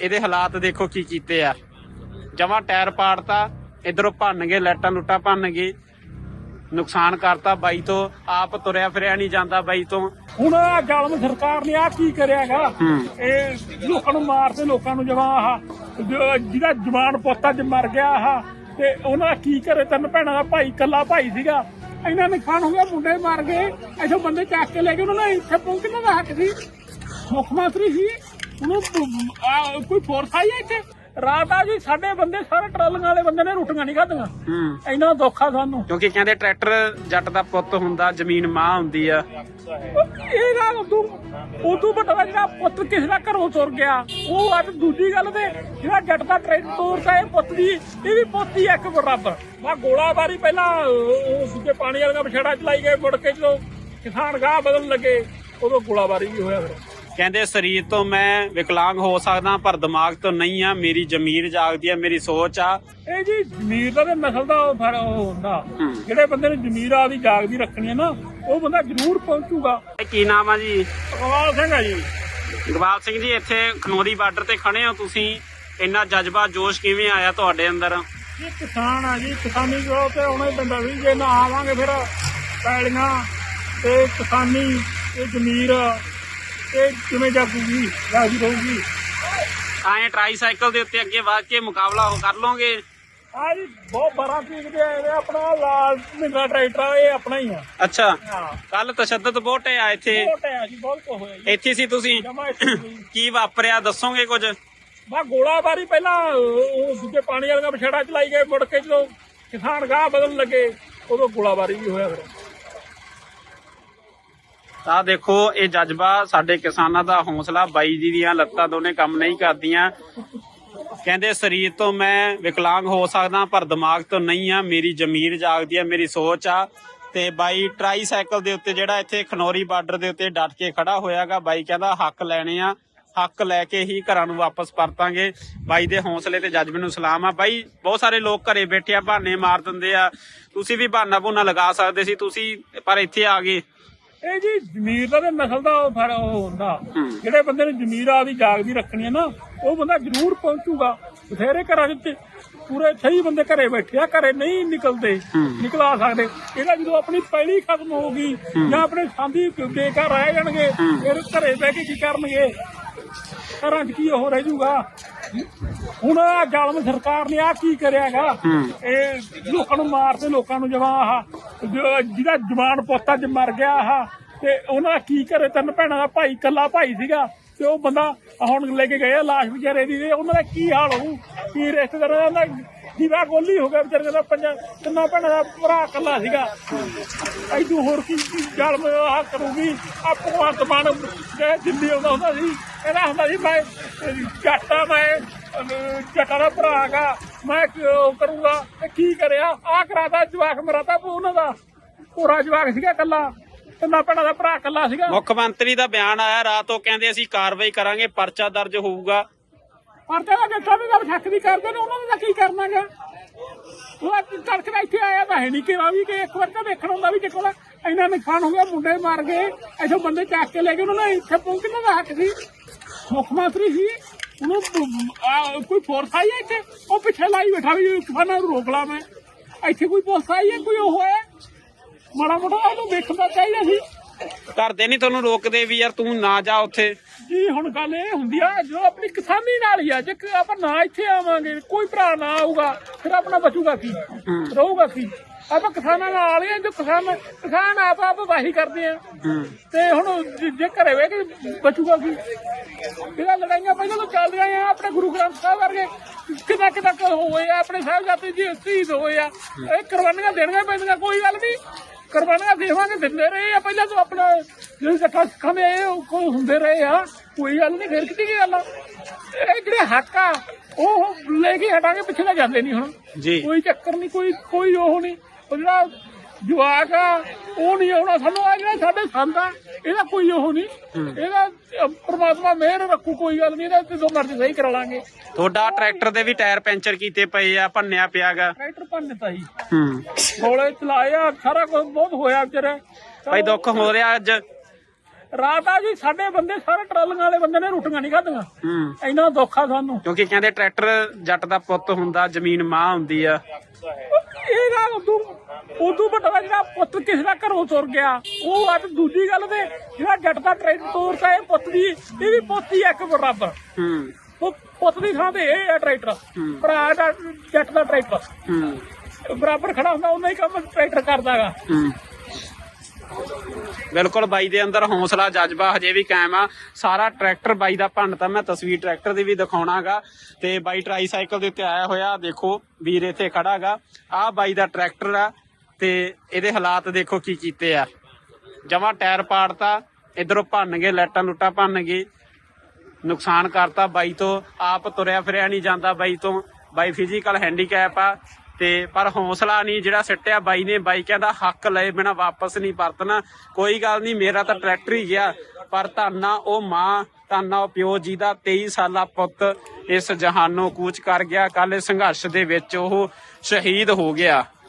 ਇਹਦੇ ਹਾਲਾਤ ਦੇਖੋ ਕੀ ਕੀਤੇ ਆ। ਜਮਾ ਟਾਇਰ ਪਾੜਤਾ ਇਧਰੋਂ ਭੰਨ ਗਏ ਲਾਈਟਾਂ ਲੁੱਟਾਂ ਭੰਨ ਗਏ। ਨੁਕਸਾਨ ਕਰਤਾ ਬਾਈ ਤੋਂ ਆਪ ਤੁਰਿਆ ਫਿਰਿਆ ਨਹੀਂ ਜਾਂਦਾ ਬਾਈ ਤੋਂ। ਹੁਣ ਆਹ ਜ਼ਾਲਮ ਸਰਕਾਰ ਨੇ ਆ ਕੀ ਕਰਿਆਗਾ। ਇਹ ਲੋਕਾਂ ਨੂੰ ਮਾਰਦੇ ਲੋਕਾਂ ਨੂੰ ਜਮਾ ਆਹ ਜੋ- ਜਿਹਦਾ ਜਵਾਨ ਪੁੱਤ ਅੱਜ ਮਰ ਗਿਆ ਆਹ ਤੇ ਉਹਨਾਂ ਕੀ ਕਰੇ? ਤਿੰਨ ਭੈਣਾਂ ਦਾ ਭਾਈ ਕੱਲਾ ਭਾਈ ਸੀਗਾ। ਇਹਨਾਂ ਨੇ ਖਾਣ ਹੋ ਗਿਆ ਮੁੰਡੇ ਮਾਰ ਗਏ। ਐਸੋ ਬੰਦੇ ਚੱਕ ਕੇ ਲੈ ਗਏ ਉਹਨਾਂ ਨੇ ਇੱਥੇ ਪਹੁੰਚਣ ਦਾ ਹੱਕ ਸੀ? ਮੁੱਖ ਮੰਤਰੀ ਸੀ ਉਹਨੂੰ ਪ- ਆਹ ਕੋਈ ਫੋਰਸ ਆਈ ਹੈ ਇੱਥੇ? ਰਾਤ ਆ ਜੀ ਸਾਡੇ ਬੰਦੇ ਸਾਰੇ ਟਰਾਲੀਆਂ ਵਾਲੇ ਬੰਦੇ ਨੇ ਰੋਟੀਆਂ ਨਹੀਂ ਖਾਧੀਆਂ। ਹੂੰ। ਇੰਨਾ ਦੁੱਖ ਆ ਸਾਨੂੰ। ਕਿਉਂਕਿ ਕਹਿੰਦੇ ਟਰੈਕਟਰ ਜੱਟ ਦਾ ਪੁੱਤ ਹੁੰਦਾ ਜ਼ਮੀਨ ਮਾਂ ਹੁੰਦੀ ਆ। ਇਹ ਗੱਲ ਤੂੰ ਉਦੋਂ ਵੱਡਾ ਜਿਹੜਾ ਪੁੱਤ ਕਿਸੇ ਦਾ ਘਰੋਂ ਤੁਰ ਗਿਆ। ਉਹ ਅੱਜ ਦੂਜੀ ਗੱਲ ਤੇ ਜਿਹੜਾ ਜੱਟ ਦਾ ਟਰੈਕਟਰ ਤੋਰਦਾ ਇਹ ਪੁੱਤ ਦੀ ਇਹ ਵੀ ਪੁੱਤ ਹੀ ਇੱਕ ਬਰਾਬਰ ਆ ਗੋਲਾਬਾਰੀ ਪਹਿਲਾਂ ਉਹ ਦੂਜੇ ਪਾਣੀ ਵਾਲੀਆਂ ਵਿਛੜਾ ਚਲਾਈ ਗਏ ਮੁੜ ਕੇ ਜਦੋਂ ਕਿਸਾਨ ਗਾਹ ਬਦਲਣ ਲੱਗੇ ਉਦੋਂ ਗੋਲਾਬਾਰੀ ਵੀ ਹੋਇਆ ਫਿਰ। ਕਹਿੰਦੇ ਸਰੀਰ ਤੋਂ ਮੈਂ ਵਿਕਲਾਂਗ ਹੋ ਸਕਦਾ ਪਰ ਦਿਮਾਗ ਤੋਂ ਨਹੀਂ ਆ। ਮੇਰੀ ਜ਼ਮੀਰ ਜਾਗਦੀ ਆ ਮੇਰੀ ਸੋਚ ਆ। ਇਹ ਜੀ ਜ਼ਮੀਰ ਦਾ ਤੇ ਨਸਲ ਦਾ ਉਹ ਫਰ ਉਹ ਹੁੰਦਾ। ਜਿਹੜੇ ਬੰਦੇ ਨੇ ਜ਼ਮੀਰ ਆਦੀ ਜਾਗਦੀ ਰੱਖਣੀ ਹੈ ਨਾ ਉਹ ਬੰਦਾ ਜ਼ਰੂਰ ਪਹੁੰਚੂਗਾ। ਇਹ ਕੀ ਨਾਮ ਆ ਜੀ? ਅਕਵਾਲ ਸਿੰਘ ਆ ਜੀ। ਇਕਬਾਲ ਸਿੰਘ ਜੀ ਇੱਥੇ ਖਨੋਰੀ ਬਾਰਡਰ ਤੇ ਖੜੇ ਹੋ ਤੁਸੀਂ। ਇੰਨਾ ਜਜ਼ਬਾ ਜੋਸ਼ ਕਿਵੇਂ ਆਇਆ ਤੁਹਾਡੇ ਅੰਦਰ? ਇਹ ਕਿਸਾਨ ਆ ਜੀ ਕਿਸਾਨੀ ਜੋ ਤੇ ਆਉਣਾ ਹੀ ਪੈਂਦਾ ਵੀ ਜੇ ਨਾ ਆਵਾਂਗੇ ਫਿਰ ਪੈਲੀਆਂ ਤੇ ਕਿਸਾਨੀ ਤੇ ਜ਼ਮੀਰ ਇਹ ਕਿਵੇਂ ਜਾਗੂਗੀ ਜਾਗਦੀ ਰਹੂਗੀ। ਐਂ ਟਰਾਈਸਾਈਕਲ ਦੇ ਉੱਤੇ ਅੱਗੇ ਵਧ ਕੇ ਮੁਕਾਬਲਾ ਹੋ ਕਰ ਲੋਗੇ ਆ ਜੀ ਬਹੁਤ ਬਾਰਾਂ ਤਰੀਕ ਦੇ ਆਏ ਨੇ ਆਪਣਾ ਲਾਲ ਮਹਿੰਦਰਾ ਟਰੈਕਟਰ ਆ, ਇਹ ਆਪਣਾ ਹੀ ਆ। ਅੱਛਾ ਹਾਂ। ਕੱਲ ਤਸ਼ੱਦਦ ਬਹੁਤ ਹੈ ਇੱਥੇ। ਬਹੁਤ ਹੈ ਜੀ ਬਹੁਤ ਕੁ ਹੋਇਆ ਜੀ। ਇੱਥੇ ਸੀ ਤੁਸੀਂ? ਜਮਾ। ਕੀ ਵਾਪਰਿਆ ਦੱਸੋਗੇ ਕੁਝ? ਬਾ ਗੋਲਾਬਾਰੀ ਪਹਿਲਾਂ ਉਹ ਦੂਜੇ ਪਾਣੀ ਵਾਲੀਆਂ ਵਿਛੜਾ ਚਲਾਈ ਗਏ ਮੁੜ ਕੇ ਜਦੋਂ ਕਿਸਾਨ ਗਾਹ ਬਦਲਣ ਲੱਗੇ ਉਦੋਂ ਗੋਲਾਬਾਰੀ ਵੀ ਹੋਇਆ ਫਿਰ। ਤਾਂ ਦੇਖੋ, ਇਹ ਜਜ਼ਬਾ ਸਾਡੇ ਕਿਸਾਨਾਂ ਦਾ ਹੌਸਲਾ, ਬਾਈ ਜੀ ਦੀਆਂ ਲੱਤਾਂ ਦੋਨੇ ਕੰਮ ਨਹੀਂ ਕਰਦੀਆਂ। ਕਹਿੰਦੇ, ਸਰੀਰ ਤੋਂ ਮੈਂ ਵਿਕਲਾਂਗ ਹੋ ਸਕਦਾ, ਪਰ ਦਿਮਾਗ ਤੋਂ ਨਹੀਂ ਆ। ਮੇਰੀ ਜ਼ਮੀਰ ਜਾਗਦੀ ਆ, ਮੇਰੀ ਸੋਚ ਆ। ਤੇ ਬਾਈ ਟਰਾਈਸਾਈਕਲ ਦੇ ਉੱਤੇ ਜਿਹੜਾ ਇੱਥੇ ਖਨੌਰੀ ਬਾਰਡਰ ਦੇ ਉੱਤੇ ਡਟ ਕੇ ਖੜਾ ਹੋਇਆਗਾ, ਬਾਈ ਕਹਿੰਦਾ, ਹੱਕ ਲੈਣੇ ਆ। ਹੱਕ ਲੈ ਕੇ ਹੀ ਘਰਾਂ ਨੂੰ ਵਾਪਸ ਪਰਤਾਂਗੇ। ਬਾਈ ਦੇ ਹੌਸਲੇ ਤੇ ਜਜ਼ਬੇ ਨੂੰ ਸਲਾਮ ਆ। ਬਾਈ, ਬਹੁਤ ਸਾਰੇ ਲੋਕ ਘਰੇ ਬੈਠੇ ਆ, ਬਹਾਨੇ ਮਾਰ ਦਿੰਦੇ ਆ। ਤੁਸੀਂ ਵੀ ਬਹਾਨਾ ਬੁਨਾ ਲਗਾ ਸਕਦੇ ਸੀ, ਤੁਸੀਂ, ਪਰ ਇੱਥੇ ਆ ਗਏ। ਇਹ ਜੀ ਜ਼ਮੀਰ ਦਾ ਤੇ ਨਸਲ ਦਾ ਉਹ ਫਰ ਉਹ ਹੁੰਦਾ। ਜਿਹੜੇ ਬੰਦੇ ਨੇ ਜ਼ਮੀਰ ਆਦੀ ਜਾਗਦੀ ਰੱਖਣੀ ਹੈ ਨਾ ਉਹ ਬੰਦਾ ਜ਼ਰੂਰ ਪਹੁੰਚੂਗਾ। ਬਥੇਰੇ ਘਰਾਂ ਵਿੱਚ ਪੂਰੇ ਸਹੀ ਬੰਦੇ ਘਰੇ ਬੈਠੇ ਆ ਘਰੇ ਨਹੀਂ ਨਿਕਲਦੇ ਨਿਕਲਾ ਸਕਦੇ। ਇਹਦਾ ਜਦੋਂ ਆਪਣੀ ਪਹਿਲੀ ਖਤਮ ਹੋ। ਗਈ ਜਾਂ ਆਪਣੇ ਸਾਂਝੀ ਬੇਕਾਰ ਰਹਿ ਜਾਣਗੇ ਫਿਰ ਘਰੇ ਬਹਿ ਕੇ ਕੀ ਕਰਨਗੇ? ਘਰਾਂ 'ਚ ਕੀ ਉਹ ਰਹਿ ਜੂਗਾ ਹੁਣ ਆਹ ਜ਼ਾਲਮ ਸਰਕਾਰ ਨੇ ਆ ਕੀ ਕਰਿਆਗਾ? ਇਹ ਲੋਕਾਂ ਨੂੰ ਮਾਰਦੇ ਲੋਕਾਂ ਨੂੰ ਜਮਾ ਆਹ ਜੋ- ਜਿਹਦਾ ਜਵਾਨ ਪੁੱਤ ਅੱਜ ਮਰ ਗਿਆ ਆਹ ਤੇ ਉਹਨਾਂ ਕੀ ਕਰੇ? ਤਿੰਨ ਭੈਣਾਂ ਦਾ ਭਾਈ ਕੱਲਾ ਭਾਈ ਸੀਗਾ ਤੇ ਉਹ ਬੰਦਾ ਹੁਣ ਲੈ ਕੇ ਗਏ ਆ ਲਾਸ਼ ਵਿਚਾਰੇ ਦੀ ਤੇ ਉਹਨਾਂ ਦਾ ਕੀ ਹਾਲ ਹੋਊ? ਕੀ ਰਿਸ਼ਤੇਦਾਰਾਂ ਦਾ ਦੀਵਾ ਗੋਲੀ ਹੋ ਗਿਆ ਵਿਚਾਰੇ ਦਾ ਪੰਜਾਂ ਤਿੰਨਾਂ ਭੈਣਾਂ ਦਾ ਭਰਾ ਕੱਲਾ ਸੀਗਾ। ਐਦੂ ਹੋਰ ਕੀ ਜ਼ਾਲਮ ਆਹ ਕਰੂਗੀ? ਆ ਭਗਵੰਤ ਮਾਨ ਜੇ ਦਿੱਲੀ ਆਉਂਦਾ ਹੁੰਦਾ ਸੀ ਇਹਦਾ ਹੁੰਦਾ ਸੀ ਮੈਂ ਜੱਟਾ ਮੈਂ ਜੱਟਾਂ ਦਾ ਭਰਾ ਹੈਗਾ ਮੈਂ ਕੀ ਕਰੂੰਗਾ ਤੇ ਕੀ ਕਰਿਆ? ਆ ਕਰਾਤਾ ਜਵਾਕ ਮਰਾਤਾ ਉਹਨਾਂ ਦਾ। ਪੂਰਾ ਜਵਾਕ ਸੀਗਾ ਕੱਲਾ ਤਿੰਨਾਂ ਭੈਣਾਂ ਦਾ ਭਰਾ ਕੱਲਾ ਸੀਗਾ। ਮੁੱਖ ਮੰਤਰੀ ਦਾ ਬਿਆਨ ਆਇਆ ਰਾਤ ਉਹ ਕਹਿੰਦੇ ਅਸੀਂ ਕਾਰਵਾਈ ਕਰਾਂਗੇ ਪਰਚਾ ਦਰਜ ਹੋਊਗਾ। ਪਰ ਕਹਿੰਦਾ ਜੱਟਾਂ ਦੇ ਨਾਲ ਸ਼ੱਕ ਵੀ ਕਰਦੇ ਨੇ ਉਹਨਾਂ ਦਾ ਕੀ ਕਰਨਾਗਾ? ਉਹ ਤੜਕ ਦਾ ਇੱਥੇ ਆਇਆ ਤਾਂ ਹੈ ਨਹੀਂ ਕਿਹਾ ਵੀ ਕਿ ਇੱਕ ਵਾਰ ਤਾਂ ਦੇਖਣ ਹੁੰਦਾ ਵੀ ਕੋਲ ਇੰਨਾ ਨੁਕਸਾਨ ਹੋ ਗਿਆ ਮੁੰਡੇ ਮਾਰ ਗਏ ਐਸੋ ਬੰਦੇ ਚੱਕ ਕੇ ਲੈ ਗਏ ਉਹਨਾਂ ਨੇ ਇੱਥੇ ਪਹੁੰਚਣ ਦਾ ਹੱਕ ਸੀ? ਮੁੱਖ ਮੰਤਰੀ ਸੀ ਉਹਨੂੰ ਕੋਈ ਫੋਰਸ ਆਈ ਹੈ ਇੱਥੇ ਉਹ ਪਿੱਛੇ ਲਾਈ ਬੈਠਾ ਵੀ ਕਿਸਾਨਾਂ ਨੂੰ ਰੋਕ ਲਾ ਮੈਂ ਇੱਥੇ ਕੋਈ ਪੁਲਿਸ ਆਈ ਹੈ ਕੋਈ ਉਹ ਹੈ ਮਾੜਾ ਮੋਟਾ ਉਹਨੂੰ ਵੇਖਣਾ ਚਾਹੀਦਾ ਸੀ ਘਰਦੇ ਨਹੀਂ ਤੁਹਾਨੂੰ ਰੋਕਦੇ ਵੀ ਯਾਰ ਤੂੰ ਨਾ ਜਾ ਉੱਥੇ ਜੀ ਹੁਣ ਗੱਲ ਇਹ ਹੁੰਦੀ ਆ ਜੋ ਆਪਣੀ ਕਿਸਾਨੀ ਨਾਲ ਹੀ ਆ ਜੇ ਆਪਾਂ ਨਾ ਇੱਥੇ ਆਵਾਂਗੇ ਕੋਈ ਭਰਾ ਨਾ ਆਊਗਾ ਫਿਰ ਆਪਣਾ ਬਚੂਗਾ ਕੀ ਰਹੂਗਾ ਕੀ ਆਪਾਂ ਕਿਸਾਨਾਂ ਨਾਲ ਹੀ ਆ ਜੋ ਕਿਸਾਨ ਕਿਸਾਨ ਆਪ ਆਪ ਵਾਹੀ ਕਰਦੇ ਆ ਤੇ ਹੁਣ ਜੇ- ਜੇ ਘਰੇ ਵੇ ਕਿ ਬਚੂਗਾ ਕੀ? ਇਹਦਾ ਲੜਾਈਆਂ ਪਹਿਲਾਂ ਤੋਂ ਚੱਲਦੀਆਂ ਆ ਆਪਣੇ ਗੁਰੂ ਗ੍ਰੰਥ ਸਾਹਿਬ ਵਰਗੇ। ਕਿਦਾਂ ਕਿਦਾਂ ਹੋਏ ਆ ਆਪਣੇ ਸਾਹਿਬਜ਼ਾਦੇ ਜੀ ਸ਼ਹੀਦ ਹੋਏ ਆ। ਇਹ ਕੁਰਬਾਨੀਆਂ ਦੇਣੀਆਂ ਪੈਂਦੀਆਂ ਕੋਈ ਗੱਲ ਨਹੀਂ। ਕੁਰਬਾਨੀਆਂ ਦੇਵਾਂਗੇ ਦਿੰਦੇ ਰਹੇ ਆ। ਪਹਿਲਾਂ ਤੋਂ ਆਪਣਾ ਜਿਹੜੇ ਇਕੱਠਾ ਸਿੱਖਾਂ ਦੇ ਇਹ ਉਹ ਕੋਈ ਹੁੰਦੇ ਰਹੇ ਆ। ਕੋਈ ਗੱਲ ਨਹੀਂ ਫਿਰ ਕਿਤੇ ਕੀ ਗੱਲ ਆ? ਇਹ ਜਿਹੜੇ ਹੱਕ ਆ ਉਹ ਲੈ ਕੇ ਹਟਾਂਗੇ ਪਿੱਛੇ ਤਾਂ ਜਾਂਦੇ ਨਹੀਂ ਹੁਣ। ਜੀ। ਕੋਈ ਚੱਕਰ ਨਹੀਂ ਕੋਈ ਕੋਈ ਉਹ ਨਹੀਂ। ਉਹ ਜਿਹੜਾ ਜਵਾਕ ਆ ਉਹ ਨਹੀਂ ਆਉਣਾ ਸਾਨੂੰ ਆ ਜਿਹੜਾ ਸਾਡੇ ਸੰਦ ਆ ਇਹਦਾ ਕੋਈ ਉਹ ਨਹੀਂ। ਇਹਦਾ ਪ੍ਰਮਾਤਮਾ ਮਿਹਰ ਰੱਖੂ ਕੋਈ ਗੱਲ ਨਹੀਂ ਇਹਦਾ ਜਦੋਂ ਮਰਜ਼ੀ ਸਹੀ ਕਰਾ ਲਾਂਗੇ। ਤੁਹਾਡਾ ਟਰੈਕਟਰ ਦੇ ਵੀ ਟਾਇਰ ਪੈਂਚਰ ਕੀਤੇ ਪਏ ਆ ਭੰਨਿਆ ਪਿਆਗਾ। ਟਰੈਕਟਰ ਭੰਨ ਦਿੱਤਾ ਜੀ। ਹੂੰ। ਗੋਲੇ ਚਲਾਏ ਆ ਸਾਰਾ ਕੁਝ ਬਹੁਤ ਹੋਇਆ ਵਿਚਾਰੇ। ਭਾਈ ਦੁੱਖ ਹੋ ਰਿਹਾ ਅੱਜ। ਰਾਤ ਆ ਜੀ ਸਾਡੇ ਬੰਦੇ ਸਾਰੇ ਟਰਾਲੀਆਂ ਵਾਲੇ ਬੰਦੇ ਨੇ ਰੋਟੀਆਂ ਨਹੀਂ ਖਾਧੀਆਂ। ਹੂੰ। ਇੰਨਾ ਦੁੱਖ ਆ ਸਾਨੂੰ। ਕਿਉਂਕਿ ਕਹਿੰਦੇ ਟਰੈਕਟਰ ਜੱਟ ਦਾ ਪੁੱਤ ਹੁੰਦਾ ਜ਼ਮੀਨ ਮਾਂ ਹੁੰਦੀ ਆ। ਇਹ ਗੱਲ ਉਦੋਂ ਉਦੋਂ ਵੱਡਾ ਜਿਹੜਾ ਪੁੱਤ ਕਿਸੇ ਦਾ ਘਰੋਂ ਤੁਰ ਗਿਆ ਉਹ ਅੱਜ ਦੂਜੀ ਗੱਲ ਤੇ ਜਿਹੜਾ ਜੱਟ ਦਾ ਟਰੈਕਟਰ ਤੋਰਦਾ ਇਹ ਪੁੱਤ ਦੀ ਇਹ ਵੀ ਪੁੱਤ ਹੀ ਆ ਇੱਕ ਬਰਾਬਰ ਹੂੰ। ਉਹ ਪੁੱਤ ਦੀ ਥਾਂ ਤੇ ਇਹ ਹੈ ਟਰੈਕਟਰ। ਭਰਾ ਦਾ ਜੱਟ ਦਾ ਟਰੈਕਟਰ। ਹੂੰ। ਬਰਾਬਰ ਖੜਾ ਹੁੰਦਾ ਉਹਨਾਂ ਹੀ ਕੰਮ ਟਰੈਕਟਰ ਕਰਦਾਗਾ। ਹੂੰ। ਬਿਲਕੁਲ ਬਾਈ ਦੇ ਅੰਦਰ ਹੌਸਲਾ, ਜਜ਼ਬਾ ਹਜੇ ਵੀ ਕਾਇਮ ਆ। ਸਾਰਾ ਟਰੈਕਟਰ ਬਾਈ ਦਾ ਭੰਨਤਾ ਮੈਂ ਤਸਵੀਰ ਟਰੈਕਟਰ ਦੀ ਵੀ ਦਿਖਾਉਣਾਗਾ। ਤੇ ਬਾਈ ਟਰਾਈਸਾਈਕਲ ਦੇ ਉੱਤੇ ਆਇਆ ਹੋਇਆ, ਦੇਖੋ, ਵੀਰ ਇੱਥੇ ਖੜਾਗਾ। ਆਹ ਬਾਈ ਦਾ ਟਰੈਕਟਰ ਆ ਤੇ ਇਹਦੇ ਹਾਲਾਤ ਦੇਖੋ ਕੀ ਕੀਤੇ ਆ। ਜਮਾ ਟਾਇਰ ਪਾੜਤਾ, ਇਧਰੋਂ ਭੰਨ ਗਏ ਲੈਟਾਂ ਲੁੱਟਾਂ ਭੰਨ ਗਏ। ਨੁਕਸਾਨ ਕਰਤਾ ਬਾਈ ਤੋਂ, ਆਪ ਤੁਰਿਆ ਫਿਰਿਆ ਨਹੀਂ ਜਾਂਦਾ ਬਾਈ ਤੋਂ। ਬਾਈ ਫਿਜ਼ੀਕਲ ਹੈਂਡੀਕੈਪ ਆ। ਤੇ ਪਰ ਹੌਸਲਾ ਨਹੀਂ ਜਿਹੜਾ ਸਿੱਟਿਆ ਬਾਈ ਨੇ, ਬਾਈ ਕਹਿੰਦਾ ਹੱਕ ਲਏ ਬਿਨਾ ਵਾਪਸ ਨਹੀਂ ਪਰਤਣਾ। ਕੋਈ ਗੱਲ ਨਹੀਂ, ਮੇਰਾ ਤਾਂ ਟਰੈਕਟਰ ਹੀ ਗਿਆ, ਪਰ ਧੰਨਾ ਉਹ ਮਾਂ, ਧੰਨਾ ਉਹ ਪਿਓ ਜੀ ਦਾ 23 ਸਾਲਾ ਪੁੱਤ ਇਸ ਜਹਾਨੋਂ ਕੂਚ ਕਰ ਗਿਆ। ਕੱਲ ਸੰਘਰਸ਼ ਦੇ ਵਿੱਚ ਉਹ ਸ਼ਹੀਦ ਹੋ ਗਿਆ।